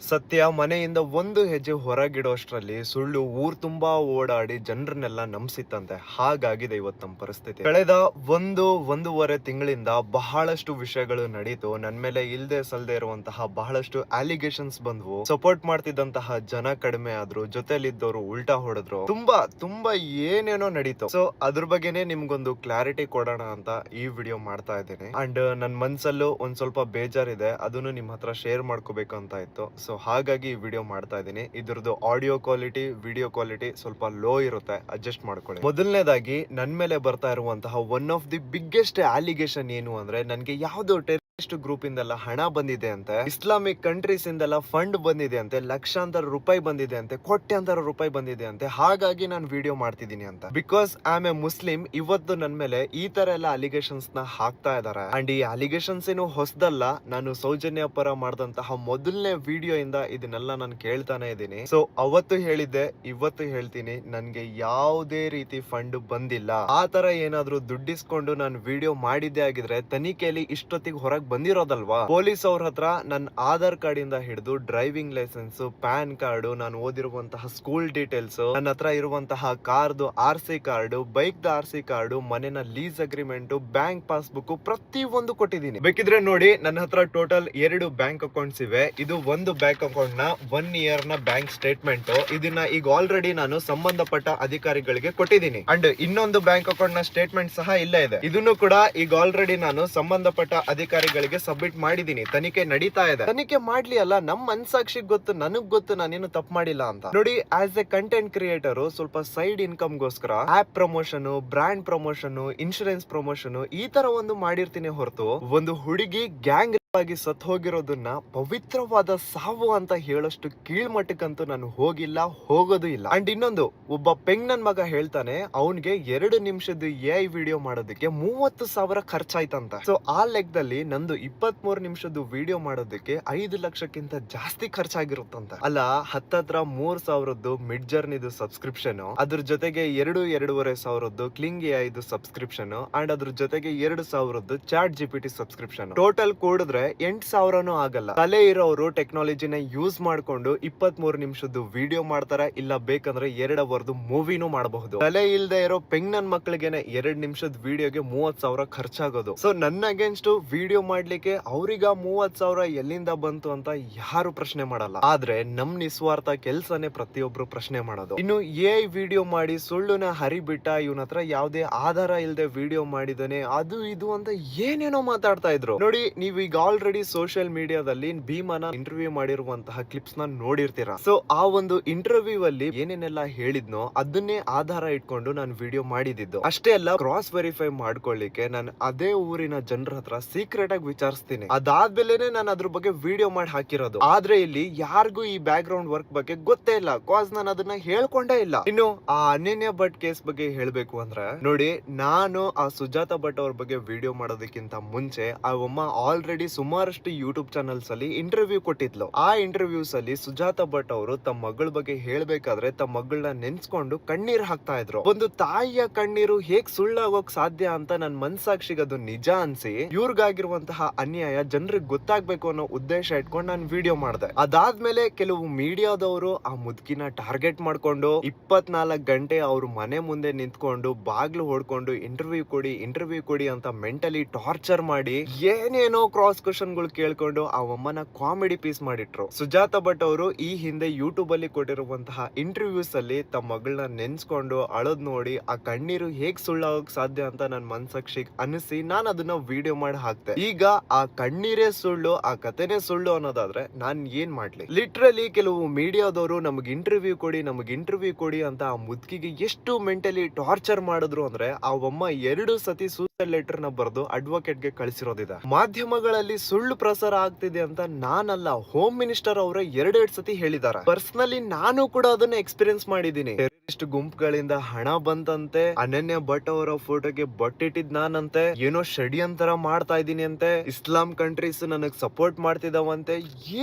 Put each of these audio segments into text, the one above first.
ಸತ್ಯ ಮನೆಯಿಂದ ಒಂದು ಹೆಜ್ಜೆ ಹೊರಗಿಡೋಷ್ಟರಲ್ಲಿ ಸುಳ್ಳು ಊರ್ ತುಂಬಾ ಓಡಾಡಿ ಜನರನ್ನೆಲ್ಲ ನಂಬಿಸಿತ್ತಂತೆ. ಹಾಗಾಗಿದೆ ಇವತ್ತು ನಮ್ಮ ಪರಿಸ್ಥಿತಿ. ಕಳೆದ ಒಂದು, ಒಂದೂವರೆ ತಿಂಗಳಿಂದ ಬಹಳಷ್ಟು ವಿಷಯಗಳು ನಡೀತು. ನನ್ ಮೇಲೆ ಇಲ್ದೆ ಸಲ್ದೆ ಇರುವಂತಹ ಬಹಳಷ್ಟು ಅಲಿಗೇಷನ್ಸ್ ಬಂದ್ವು. ಸಪೋರ್ಟ್ ಮಾಡ್ತಿದ್ದಂತಹ ಜನ ಕಡಿಮೆ ಆದ್ರು ಜೊತೆಲಿದ್ದವರು ಉಲ್ಟಾ ಹೊಡೆದ್ರು. ತುಂಬಾ ತುಂಬಾ ಏನೇನೋ ನಡೀತು. ಸೊ ಅದ್ರ ಬಗ್ಗೆನೆ ನಿಮ್ಗೊಂದು ಕ್ಲಾರಿಟಿ ಕೊಡೋಣ ಅಂತ ಈ ವಿಡಿಯೋ ಮಾಡ್ತಾ ಇದ್ದೀನಿ. ಅಂಡ್ ನನ್ ಮನ್ಸಲ್ಲೂ ಒಂದ್ ಸ್ವಲ್ಪ ಬೇಜಾರಿದೆ. ಅದನ್ನು ನಿಮ್ ಹತ್ರ ಶೇರ್ ಮಾಡ್ಕೋಬೇಕು ಅಂತ ಇತ್ತು. ಸೊ ಹಾಗಾಗಿ ಈ ವಿಡಿಯೋ ಮಾಡ್ತಾ ಇದ್ದೀನಿ. ಇದ್ರದ್ದು ಆಡಿಯೋ ಕ್ವಾಲಿಟಿ ವಿಡಿಯೋ ಕ್ವಾಲಿಟಿ ಸ್ವಲ್ಪ ಲೋ ಇರುತ್ತೆ. ಅಡ್ಜಸ್ಟ್ ಮಾಡ್ಕೊಳ್ಳಿ. ಮೊದಲನೇದಾಗಿ ನನ್ ಮೇಲೆ ಬರ್ತಾ ಇರುವಂತಹ one of the biggest allegation ಏನು ಅಂದ್ರೆ, ನನ್ಗೆ ಯಾವ್ದೋ ಟೆರರಿಸ್ಟ್ ಗ್ರೂಪ್ ಇಂದೆಲ್ಲ ಹಣ ಬಂದಿದೆ ಅಂತೆ ಇಸ್ಲಾಮಿಕ್ ಕಂಟ್ರೀಸ್ ಇಂದೆಲ್ಲ ಫಂಡ್ ಬಂದಿದೆ ಅಂತೆ, ಲಕ್ಷಾಂತರ ರೂಪಾಯಿ ಬಂದಿದೆ ಅಂತೆ, ಕೋಟ್ಯಾಂತರ ರೂಪಾಯಿ ಬಂದಿದೆ ಅಂತೆ, ಹಾಗಾಗಿ ನಾನು ವಿಡಿಯೋ ಮಾಡ್ತಿದ್ದೀನಿ ಅಂತ. Because I am a Muslim ಇವತ್ತು ನನ್ ಮೇಲೆ ಈ ತರ ಎಲ್ಲ ಅಲಿಗೇಷನ್ಸ್ನ ಹಾಕ್ತಾ ಇದಾರೆ. ಅಂಡ್ ಈ ಅಲಿಗೇಷನ್ಸ್ ಏನು ಹೊಸದಲ್ಲ, ನಾನು ಸೌಜನ್ಯ ಪರ ಮಾಡಿದಂತಹ ಮೊದಲನೇ ವಿಡಿಯೋ ಇಂದ ಇದನ್ನೆಲ್ಲ ನಾನು ಕೇಳ್ತಾನೆ ಇದ್ದೀನಿ. ಸೊ ಅವತ್ತು ಹೇಳಿದ್ದೆ, ಇವತ್ತು ಹೇಳ್ತೀನಿ, ನನ್ಗೆ ಯಾವುದೇ ರೀತಿ ಫಂಡ್ ಬಂದಿಲ್ಲ. ಆ ತರ ಏನಾದ್ರು ದುಡ್ಡಿಸ್ಕೊಂಡು ನಾನು ವಿಡಿಯೋ ಮಾಡಿದ್ದೆ ಆಗಿದ್ರೆ ತನಿಖೆಯಲ್ಲಿ ಇಷ್ಟೊತ್ತಿಗೆ ಹೊರಗ್ ಬಂದಿರೋದಲ್ವಾ? ಪೊಲೀಸ್ ಅವ್ರ ಹತ್ರ ನನ್ನ ಆಧಾರ್ ಕಾರ್ಡ್ ಇಂದ ಹಿಡಿದು ಡ್ರೈವಿಂಗ್ ಲೈಸೆನ್ಸ್, ಪ್ಯಾನ್ ಕಾರ್ಡ್, ನಾನು ಓದಿರುವಂತಹ ಸ್ಕೂಲ್ ಡೀಟೇಲ್ಸ್ ನನ್ನ ಹತ್ರ ಇರುವಂತಹ ಕಾರ್ದು ಆರ್ ಸಿ ಕಾರ್ಡ್ ಬೈಕ್ ದ ಆರ್ ಸಿ ಕಾರ್ಡ್, ಮನೆನ ಲೀಸ್ ಅಗ್ರಿಮೆಂಟ್, ಬ್ಯಾಂಕ್ ಪಾಸ್ಬುಕ್ ಪ್ರತಿ ಒಂದು ಕೊಟ್ಟಿದ್ದೀನಿ. ಬೇಕಿದ್ರೆ ನೋಡಿ, ನನ್ನ ಹತ್ರ ಟೋಟಲ್ ಎರಡು ಬ್ಯಾಂಕ್ ಅಕೌಂಟ್ಸ್ ಇವೆ. ಇದು ಒಂದು ಬ್ಯಾಂಕ್ ಅಕೌಂಟ್ನ ಒನ್ ಇಯರ್ನ ಬ್ಯಾಂಕ್ ಸ್ಟೇಟ್ಮೆಂಟ್. ಇದನ್ನ ಈಗ ಆಲ್ರೆಡಿ ನಾನು ಸಂಬಂಧಪಟ್ಟ ಅಧಿಕಾರಿಗಳಿಗೆ ಕೊಟ್ಟಿದ್ದೀನಿ. ಅಂಡ್ ಇನ್ನೊಂದು ಬ್ಯಾಂಕ್ ಅಕೌಂಟ್ನ ಸ್ಟೇಟ್ಮೆಂಟ್ ಸಹ ಇಲ್ಲೇ ಇದೆ. ಇದನ್ನು ಕೂಡ ಈಗ ಆಲ್ರೆಡಿ ನಾನು ಸಂಬಂಧಪಟ್ಟ ಅಧಿಕಾರಿಗಳಿಗೆ ಸಬ್ಮಿಟ್ ಮಾಡಿದೀನಿ ತನಿಖೆ ನಡೀತಾ ಇದೆ. ತನಿಖೆ ಮಾಡ್ಲಿ ಅಲ್ಲ, ನಮ್ ಮನ್ಸಾಕ್ಷಿಗ್ ಗೊತ್ತು, ನನಗ್ ಗೊತ್ತು ನಾನೇನು ತಪ್ಪು ಮಾಡಿಲ್ಲ ಅಂತ. ನೋಡಿ ಆಸ್ ಎ ಕಂಟೆಂಟ್ ಕ್ರಿಯೇಟರ್ ಸ್ವಲ್ಪ ಸೈಡ್ ಇನ್ಕಮ್ ಗೋಸ್ಕರ app promotion brand promotion insurance promotion ಈ ತರ ಒಂದು ಮಾಡಿರ್ತೀನಿ ಹೊರತು, ಒಂದು ಹುಡುಗಿ ಗ್ಯಾಂಗ್ ಆಗಿ ಸತ್ ಹೋಗಿರೋದನ್ನ ಪವಿತ್ರವಾದ ಸಾವು ಅಂತ ಹೇಳೋಷ್ಟು ಕೀಳ್ಮಟ್ಟಕ್ಕಂತೂ ನಾನು ಹೋಗಿಲ್ಲ, ಹೋಗೋದು ಇಲ್ಲ. ಅಂಡ್ ಇನ್ನೊಂದು, ಒಬ್ಬ ಪೆಂಗ್ ನನ್ ಮಗ ಹೇಳ್ತಾನೆ, ಅವನ್ಗೆ ಎರಡು ನಿಮಿಷದ ಎ ವಿಡಿಯೋ ಮಾಡೋದಕ್ಕೆ ಮೂವತ್ತು ಸಾವಿರ ಖರ್ಚಾಯ್ತಂತ. ಸೊ ಆ ಲೆಕ್ಕದಲ್ಲಿ ನಂದು ಇಪ್ಪತ್ತ್ ಮೂರು ನಿಮಿಷದ ವಿಡಿಯೋ ಮಾಡೋದಕ್ಕೆ ಐದು ಲಕ್ಷಕ್ಕಿಂತ ಜಾಸ್ತಿ ಖರ್ಚಾಗಿರುತ್ತಂತ. ಅಲ್ಲ, ಹತ್ತತ್ರ ಮೂರ್ ಸಾವಿರದ್ದು ಮಿಡ್ ಜರ್ನಿದು ಸಬ್ಸ್ಕ್ರಿಪ್ಷನ್, ಅದ್ರ ಜೊತೆಗೆ ಎರಡು ಎರಡೂವರೆ ಸಾವಿರದ್ದು ಕ್ಲಿಂಗ್ ಐದು ಸಬ್ಸ್ಕ್ರಿಪ್ಷನ್, ಅಂಡ್ ಅದ್ರ ಜೊತೆಗೆ ಎರಡು ಸಾವಿರದ್ದು ಚಾಟ್ ಜಿಪಿಟಿ ಸಬ್ಸ್ಕ್ರಿಪ್ಷನ್. ಟೋಟಲ್ ಕೂಡಿದ್ರೆ ಎಂಟ್ ಸಾವಿರನೂ ಆಗಲ್ಲ. ತಲೆ ಇರೋರು ಟೆಕ್ನಾಲಜಿನ ಯೂಸ್ ಮಾಡ್ಕೊಂಡು ಇಪ್ಪತ್ತ್ ಮೂರು ನಿಮಿಷದ್ದು ವಿಡಿಯೋ ಮಾಡ್ತಾರ ಇಲ್ಲ ಬೇಕಂದ್ರೆ ಎರಡು ಅವರ್ದು ಮೂವಿನೂ ಮಾಡಬಹುದು. ತಲೆ ಇಲ್ದೆ ಇರೋ ಪೆಂಗ್ ನನ್ ಮಕ್ಳಿಗೆನೆ ಎರಡ್ ನಿಮಿಷದ ವಿಡಿಯೋಗೆ ಮೂವತ್ ಸಾವಿರ ಖರ್ಚಾಗೋದು. ಸೊ ನನ್ನ ಅಗೇನ್ಸ್ಟ್ ವಿಡಿಯೋ ಮಾಡ್ಲಿಕ್ಕೆ ಅವ್ರಿಗ ಮೂವತ್ ಸಾವಿರ ಎಲ್ಲಿಂದ ಬಂತು ಅಂತ ಯಾರು ಪ್ರಶ್ನೆ ಮಾಡಲ್ಲ. ಆದ್ರೆ ನಮ್ ನಿಸ್ವಾರ್ಥ ಕೆಲ್ಸನೇ ಪ್ರತಿಯೊಬ್ರು ಪ್ರಶ್ನೆ ಮಾಡೋದು. ಇನ್ನು ಏ ವಿಡಿಯೋ ಮಾಡಿ ಸುಳ್ಳುನ ಹರಿಬಿಟ್ಟ ಇವನ ಹತ್ರ ಯಾವ್ದೇ ಆಧಾರ ಇಲ್ದೆ ವಿಡಿಯೋ ಮಾಡಿದಾನೆ ಅದು ಇದು ಅಂತ ಏನೇನೋ ಮಾತಾಡ್ತಾ ಇದ್ರು. ನೋಡಿ ನೀವ್ ಈಗ ಆಲ್ರೆಡಿ ಸೋಷಿಯಲ್ ಮೀಡಿಯಾದಲ್ಲಿ ಭೀಮನ ಇಂಟರ್ವ್ಯೂ ಮಾಡಿರುವಂತಹ ಕ್ಲಿಪ್ಸ್ನ ನೋಡಿರ್ತೀರಾ? ಸೊ ಆ ಒಂದು ಇಂಟರ್ವ್ಯೂ ಅಲ್ಲಿ ಏನೇನೆಲ್ಲ ಹೇಳಿದ್ನೋ ಅದನ್ನೇ ಆಧಾರ ಇಟ್ಕೊಂಡು ನಾನು ವಿಡಿಯೋ ಮಾಡಿದ್ದು. ಅಷ್ಟೇ ಅಲ್ಲ ಕ್ರಾಸ್ ವೆರಿಫೈ ಮಾಡ್ಕೊಳ್ಳಿಕ್ಕೆ ನಾನು ಅದೇ ಊರಿನ ಜನರ ಹತ್ರ ಸೀಕ್ರೆಟ್ ಆಗಿ ವಿಚಾರಿಸ್ತೀನಿ. ಅದಾದ್ಮೇಲೆ ನಾನು ಅದ್ರ ಬಗ್ಗೆ ವಿಡಿಯೋ ಮಾಡಿ ಹಾಕಿರೋದು. ಆದ್ರೆ ಇಲ್ಲಿ ಯಾರಿಗೂ ಈ ಬ್ಯಾಕ್ ಗ್ರೌಂಡ್ ವರ್ಕ್ ಬಗ್ಗೆ ಗೊತ್ತೇ ಇಲ್ಲ. ಕಾಸ್ ನಾನು ಅದನ್ನ ಹೇಳ್ಕೊಂಡೇ ಇಲ್ಲ. ಇನ್ನು ಆ ಅನನ್ಯ ಭಟ್ ಕೇಸ್ ಬಗ್ಗೆ ಹೇಳ್ಬೇಕು ಅಂದ್ರೆ, ನೋಡಿ, ನಾನು ಆ ಸುಜಾತ ಭಟ್ ಅವ್ರ ಬಗ್ಗೆ ವಿಡಿಯೋ ಮಾಡೋದಕ್ಕಿಂತ ಮುಂಚೆ, ಆ ಒಮ್ಮ ಆಲ್ರೆಡಿ ಸುಮಾರಷ್ಟು ಯೂಟ್ಯೂಬ್ ಚಾನೆಲ್ಸ್ ಅಲ್ಲಿ ಇಂಟರ್ವ್ಯೂ ಕೊಟ್ಟಿದ್ಲು. ಆ ಇಂಟರ್ವ್ಯೂಸ್ ಅಲ್ಲಿ ಸುಜಾತ ಭಟ್ ಅವರು ತಮ್ಮ ಮಗಳ ಬಗ್ಗೆ ಹೇಳ್ಬೇಕಾದ್ರೆ ತಮ್ಮ ಮಗಳನ್ನ ನೆನ್ಸ್ಕೊಂಡು ಕಣ್ಣೀರ್ ಹಾಕ್ತಾ ಇದ್ರು. ಒಂದು ತಾಯಿಯ ಕಣ್ಣೀರು ಹೇಗ್ ಸುಳ್ಳಾಗೋಕ್ ಸಾಧ್ಯ ಅಂತ ನನ್ ಮನ್ಸಾಕ್ಷಿಗೆ ಅದು ನಿಜ ಅನ್ಸಿ, ಇವ್ರಿಗಾಗಿರುವಂತಹ ಅನ್ಯಾಯ ಜನರಿಗೆ ಗೊತ್ತಾಗ್ಬೇಕು ಅನ್ನೋ ಉದ್ದೇಶ ಇಟ್ಕೊಂಡು ನಾನು ವಿಡಿಯೋ ಮಾಡಿದೆ. ಅದಾದ್ಮೇಲೆ ಕೆಲವು ಮೀಡಿಯಾದವರು ಆ ಮುದ್ಕಿನ ಟಾರ್ಗೆಟ್ ಮಾಡ್ಕೊಂಡು ಇಪ್ಪತ್ನಾಲ್ಕು ಗಂಟೆ ಅವ್ರ ಮನೆ ಮುಂದೆ ನಿಂತ್ಕೊಂಡು ಬಾಗ್ಲು ಹೊಡ್ಕೊಂಡು ಇಂಟರ್ವ್ಯೂ ಕೊಡಿ ಇಂಟರ್ವ್ಯೂ ಕೊಡಿ ಅಂತ ಮೆಂಟಲಿ ಟಾರ್ಚರ್ ಮಾಡಿ ಏನೇನೋ ಕ್ರಾಸ್ ಕ್ವಶನ್ಗಳು ಕೇಳ್ಕೊಂಡು ಆ ಅಮ್ಮನ ಕಾಮಿಡಿ ಪೀಸ್ ಮಾಡಿಟ್ರು. ಸುಜಾತ ಭಟ್ ಅವರು ಈ ಹಿಂದೆ ಯೂಟ್ಯೂಬ್ ಅಲ್ಲಿ ಕೊಟ್ಟಿರುವಂತಹ ಇಂಟರ್ವ್ಯೂಸ್ ಅಲ್ಲಿ ತಮ್ಮ ಮಗಳನ್ನ ನೆನ್ಸ್ಕೊಂಡು ಅಳದ್ ನೋಡಿ ಆ ಕಣ್ಣೀರು ಹೇಗ್ ಸುಳ್ಳಾಗೋಕ್ ಸಾಧ್ಯ ಅಂತ ನನ್ ಮನ್ಸಾಕ್ಷಿಗ್ ಅನಿಸಿ ನಾನು ಅದನ್ನ ವಿಡಿಯೋ ಮಾಡಿ ಹಾಕ್ತೆ ಈಗ ಆ ಕಣ್ಣೀರೇ ಸುಳ್ಳು, ಆ ಕಥೆನೇ ಸುಳ್ಳು ಅನ್ನೋದಾದ್ರೆ ನಾನ್ ಏನ್ ಮಾಡ್ಲಿ? ಲಿಟ್ರಲಿ ಕೆಲವು ಮೀಡಿಯಾದವರು ನಮಗ್ ಇಂಟರ್ವ್ಯೂ ಕೊಡಿ, ನಮಗ್ ಇಂಟರ್ವ್ಯೂ ಕೊಡಿ ಅಂತ ಆ ಮುದ್ಕಿಗೆ ಎಷ್ಟು ಮೆಂಟಲಿ ಟಾರ್ಚರ್ ಮಾಡಿದ್ರು ಅಂದ್ರೆ ಆ ಒಮ್ಮ ಎರಡು ಸತಿ ಸೂಸೈಡ್ ಲೆಟರ್ನ ಬರೆದು ಅಡ್ವೊಕೇಟ್ಗೆ ಕಳಿಸಿರೋದಿದೆ. ಮಾಧ್ಯಮಗಳಲ್ಲಿ ಸುಳ್ಳು ಪ್ರಸಾರ ಆಗ್ತಿದೆ ಅಂತ ನಾನಲ್ಲ ಹೋಮ್ ಮಿನಿಸ್ಟರ್ ಅವರೇ ಎರಡೆರಡು ಸತಿ ಹೇಳಿದ್ದಾರೆ. ಪರ್ಸನಲಿ ನಾನು ಕೂಡ ಅದನ್ನ ಎಕ್ಸ್ಪೀರಿಯನ್ಸ್ ಮಾಡಿದ್ದೀನಿ. ಇಷ್ಟು ಗುಂಪುಗಳಿಂದ ಹಣ ಬಂತಂತೆ. ಅನನ್ಯ ಭಟ್ ಅವರ ಫೋಟೋಗೆ ಬಟ್ಟಿಟ್ಟಿದ್ ನಾನಂತೆ. ಏನೋ ಷಡ್ಯಂತರ ಮಾಡ್ತಾ ಇದೀನಿ ಅಂತೆ. ಇಸ್ಲಾಂ ಕಂಟ್ರೀಸ್ ನನಗ್ ಸಪೋರ್ಟ್ ಮಾಡ್ತಿದಾವಂತೆ.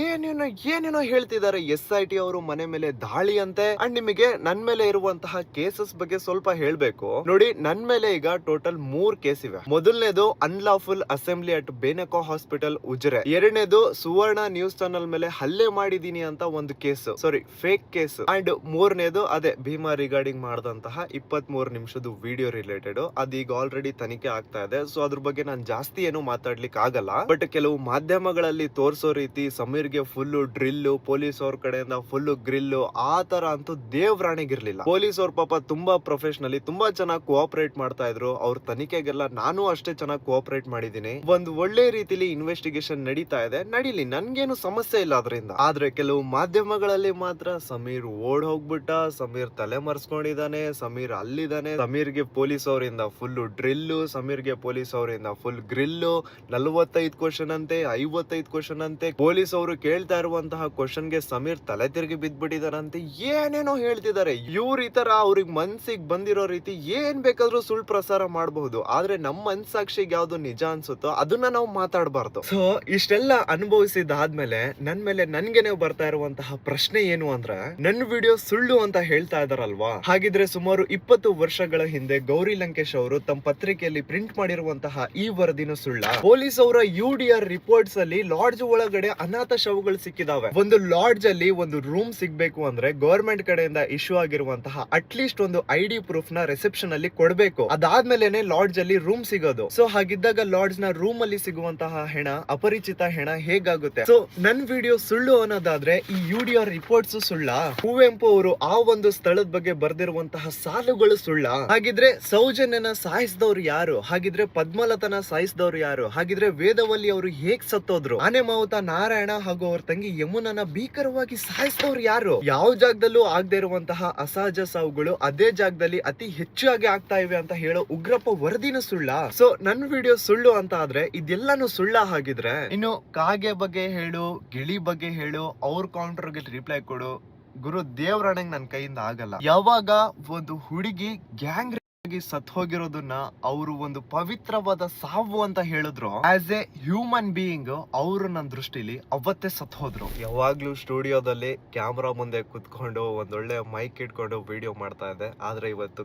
ಏನೇನೋ ಏನೇನೋ ಹೇಳ್ತಿದ್ದಾರೆ ಎಸ್ ಐ ಟಿ ಅವರು ಮನೆ ಮೇಲೆ ದಾಳಿ ಅಂತೆ. ಅಂಡ್ ನಿಮಗೆ ನನ್ ಮೇಲೆ ಇರುವಂತಹ ಕೇಸಸ್ ಬಗ್ಗೆ ಸ್ವಲ್ಪ ಹೇಳ್ಬೇಕು. ನೋಡಿ, ನನ್ ಮೇಲೆ ಈಗ ಟೋಟಲ್ ಮೂರ್ ಕೇಸ್ ಇವೆ. ಮೊದಲನೇದು ಅನ್ಲಾಫುಲ್ ಅಸೆಂಬ್ಲಿ ಅಟ್ ಬೇನಕೋ ಹಾಸ್ಪಿಟಲ್ ಉಜ್ರೆ. ಎರಡನೇದು ಸುವರ್ಣ ನ್ಯೂಸ್ ಚಾನಲ್ ಮೇಲೆ ಹಲ್ಲೆ ಮಾಡಿದೀನಿ ಅಂತ ಒಂದು case sorry fake case and ಮೂರನೇದು, ಅದೇ ಭೀಮಾ ರಿಗಾರ್ಡಿಂಗ್ ಮಾಡಿದಂತಹ ಇಪ್ಪತ್ತ್ ಮೂರು ನಿಮಿಷದ ವಿಡಿಯೋ ರಿಲೇಟೆಡ್ ಅದೀಗ ಆಲ್ರೆಡಿ ತನಿಖೆ ಆಗ್ತಾ ಇದೆ. ಸೊ ಅದ್ರ ಬಗ್ಗೆ ನಾನು ಜಾಸ್ತಿ ಏನು ಮಾತಾಡ್ಲಿಕ್ಕೆ ಆಗಲ್ಲ. ಬಟ್ ಕೆಲವು ಮಾಧ್ಯಮಗಳಲ್ಲಿ ತೋರಿಸೋ ರೀತಿ ಸಮೀರ್ಗೆ ಫುಲ್ ಡ್ರಿಲ್ ಪೊಲೀಸ್ ಅವ್ರ ಕಡೆಯಿಂದ ಫುಲ್ ಗ್ರಿಲ್ ಆ ತರ ಅಂತೂ ದೇವ್ರಾಣಿಗಿರ್ಲಿಲ್ಲ. ಪೊಲೀಸ್ ಅವ್ರ ಪಾಪ ತುಂಬಾ ಪ್ರೊಫೆಷನಲಿ ತುಂಬಾ ಚೆನ್ನಾಗಿ ಕೋಆಪರೇಟ್ ಮಾಡ್ತಾ ಇದ್ರು. ಅವ್ರ ತನಿಖೆಗೆಲ್ಲ ನಾನು ಅಷ್ಟೇ ಚೆನ್ನಾಗಿ ಕೋಆಪರೇಟ್ ಮಾಡಿದೀನಿ ಒಂದು ಒಳ್ಳೆ ರೀತಿಲಿ ಇನ್ವೆಸ್ಟಿಗೇಷನ್ ನಡೀತಾ ಇದೆ. ನಡೀಲಿ, ನನ್ಗೇನು ಸಮಸ್ಯೆ ಇಲ್ಲ ಅದರಿಂದ. ಆದ್ರೆ ಕೆಲವು ಮಾಧ್ಯಮಗಳಲ್ಲಿ ಮಾತ್ರ ಸಮೀರ್ ಓಡ್ ಹೋಗ್ಬಿಟ್ಟ, ಸಮೀರ್ ತಲೆ ಮರ್ಸ್ಕೊಂಡಿದ್ದಾನೆ ಸಮೀರ್ ಅಲ್ಲಿದ್ದಾನೆ. ಸಮೀರ್ಗೆ ಪೊಲೀಸ್ ಅವರಿಂದ ಫುಲ್ ಡ್ರಿಲ್ಲು ಸಮೀರ್ಗೆ ಪೊಲೀಸ್ ಅವರಿಂದ ಫುಲ್ ಗ್ರಿಲ್ಲು ನಲ್ವತ್ತೈದು ಕ್ವಶನ್ ಅಂತೆ, ಐವತ್ತೈದು ಕ್ವಶನ್ ಅಂತೆ. ಪೊಲೀಸ್ ಅವರು ಕೇಳ್ತಾ ಇರುವಂತಹ ಕ್ವಶನ್ಗೆ ಸಮೀರ್ ತಲೆ ತಿರುಗಿ ಬಿದ್ದ್ಬಿಟ್ಟಿದಾರಂತೆ. ಏನೇನೋ ಹೇಳ್ತಿದ್ದಾರೆ. ಇವ್ರ ಈ ತರ ಅವ್ರಿಗೆ ಮನ್ಸಿಗೆ ಬಂದಿರೋ ರೀತಿ ಏನ್ ಬೇಕಾದ್ರೂ ಸುಳ್ಳು ಪ್ರಸಾರ ಮಾಡಬಹುದು. ಆದ್ರೆ ನಮ್ಮ ಮನ್ಸಾಕ್ಷಿಗೆ ಯಾವ್ದು ನಿಜ ಅನ್ಸುತ್ತೋ ಅದನ್ನ ನಾವು ಮಾತಾಡಬಾರ್ದು. ಸೊ ಇಷ್ಟೆಲ್ಲ ಅನುಭವಿಸಿದಾದ್ಮೇಲೆ ನನ್ ಮೇಲೆ ನನ್ಗೆನೆ ಬರ್ತಾ ಇರುವಂತಹ ಪ್ರಶ್ನೆ ಏನು ಅಂದ್ರೆ ನನ್ನ ವಿಡಿಯೋ ಸುಳ್ಳು ಅಂತ ಹೇಳ್ತಾ ಇದಾರಲ್ವಾ ಹಾಗಿದ್ರೆ ಸುಮಾರು ಇಪ್ಪತ್ತು ವರ್ಷಗಳ ಹಿಂದೆ ಗೌರಿ ಲಂಕೇಶ್ ಅವರು ತಮ್ಮ ಪತ್ರಿಕೆಯಲ್ಲಿ ಪ್ರಿಂಟ್ ಮಾಡಿರುವಂತಹ ಈ ವರದಿನ ಸುಳ್ಳ. ಪೊಲೀಸ್ ಅವರ ಯು ಡಿ ಆರ್ ರಿಪೋರ್ಟ್ಸ್ ಅಲ್ಲಿ ಲಾಡ್ಜ್ ಒಳಗಡೆ ಅನಾಥ ಶವಗಳು ಸಿಕ್ಕಿದಾವೆ. ಒಂದು ಲಾಡ್ಜ್ ಅಲ್ಲಿ ಒಂದು ರೂಮ್ ಸಿಗ್ಬೇಕು ಅಂದ್ರೆ ಗವರ್ಮೆಂಟ್ ಕಡೆಯಿಂದ ಇಶ್ಯೂ ಆಗಿರುವಂತಹ ಅಟ್ಲೀಸ್ಟ್ ಒಂದು ಐಡಿ ಪ್ರೂಫ್ನ ರಿಸೆಪ್ಷನ್ ಅಲ್ಲಿ ಕೊಡ್ಬೇಕು. ಅದಾದ್ಮೇಲೆನೆ ಲಾಡ್ಜ್ ಅಲ್ಲಿ ರೂಮ್ ಸಿಗೋದು. ಸೊ ಹಾಗಿದ್ದಾಗ ಲಾಡ್ಜ್ನ ರೂಮ್ ಅಲ್ಲಿ ಸಿಗುವಂತಹ ಹೆಣ, ಅಪರಿಚಿತ ಹೆಣ ಹೇಗಾಗುತ್ತೆ? ಸೊ ನನ್ ವಿಡಿಯೋ ಸುಳ್ಳು ಅನ್ನೋದಾದ್ರೆ ಈ ಯು ಡಿ ಆರ್ ರಿಪೋರ್ಟ್ಸ್ ಸುಳ್ಳ. ಕುವೆಂಪು ಅವರು ಆ ಒಂದು ಸ್ಥಳದ ಬಗ್ಗೆ ಬರ್ದಿರುವಂತಹ ಸಾಲುಗಳು ಸುಳ್ಳ. ಹಾಗಿದ್ರೆ ಸೌಜನ್ಯನ ಸಾಯಿಸಿದವ್ರು ಯಾರು? ಹಾಗಿದ್ರೆ ಪದ್ಮಲತನ ಸಾಯಿಸಿದವ್ರು ಯಾರು? ಹಾಗಿದ್ರೆ ವೇದವಲ್ಲಿ ಅವರು ಹೇಗ್ ಸತ್ತೋದ್ರು? ಆನೆ ಮಾವುತ ನಾರಾಯಣ ಹಾಗೂ ಅವ್ರ ತಂಗಿ ಯಮುನನ ಭೀಕರವಾಗಿ ಸಾಯಿಸಿದವ್ರು ಯಾರು? ಯಾವ ಜಾಗದಲ್ಲೂ ಆಗದೆ ಇರುವಂತಹ ಅಸಹಜ ಸಾವುಗಳು ಅದೇ ಜಾಗದಲ್ಲಿ ಅತಿ ಹೆಚ್ಚು ಆಗಿ ಆಗ್ತಾ ಇವೆ ಅಂತ ಹೇಳೋ ಉಗ್ರಪ್ಪ ವರದಿನ ಸುಳ್ಳ. ಸೊ ನನ್ ವಿಡಿಯೋ ಸುಳ್ಳು ಅಂತ ಆದ್ರೆ ಇದೆಲ್ಲಾನು ಸುಳ್ಳ ಹಾಗಿದ್ರೆ? ಇನ್ನು ಕಾಗೆ ಬಗ್ಗೆ ಹೇಳು, ಗಿಳಿ ಬಗ್ಗೆ ಹೇಳು, ಅವ್ರ ಕೌಂಟರ್ಗೆ ರಿಪ್ಲೈ ಕೊಡು. ಗುರು ದೇವ್ರಾಣಂಗ್ ನನ್ ಕೈಯಿಂದ ಆಗಲ್ಲ. ಯಾವಾಗ ಒಂದು ಹುಡುಗಿ ಗ್ಯಾಂಗ್ ಸತ್ ಹೋಗಿರೋದನ್ನ ಅವರು ಒಂದು ಪವಿತ್ರವಾದ ಸಾವು ಅಂತ ಹೇಳಿದ್ರು ಆಸ್ ಎ ಹ್ಯೂಮನ್ ಬೀಯಿಂಗ್ ಅವರು ನನ್ನ ದೃಷ್ಟಿಲಿ ಅವತ್ತೇ ಸತ್ ಹೋದ್ರು ಯಾವಾಗ್ಲೂ ಸ್ಟುಡಿಯೋದಲ್ಲಿ ಕ್ಯಾಮ್ರಾ ಮುಂದೆ ಕುತ್ಕೊಂಡು ಒಂದೊಳ್ಳೆ ಮೈಕ್ ಇಟ್ಕೊಂಡು ವಿಡಿಯೋ ಮಾಡ್ತಾ ಇದ್ದೆ. ಆದ್ರೆ ಇವತ್ತು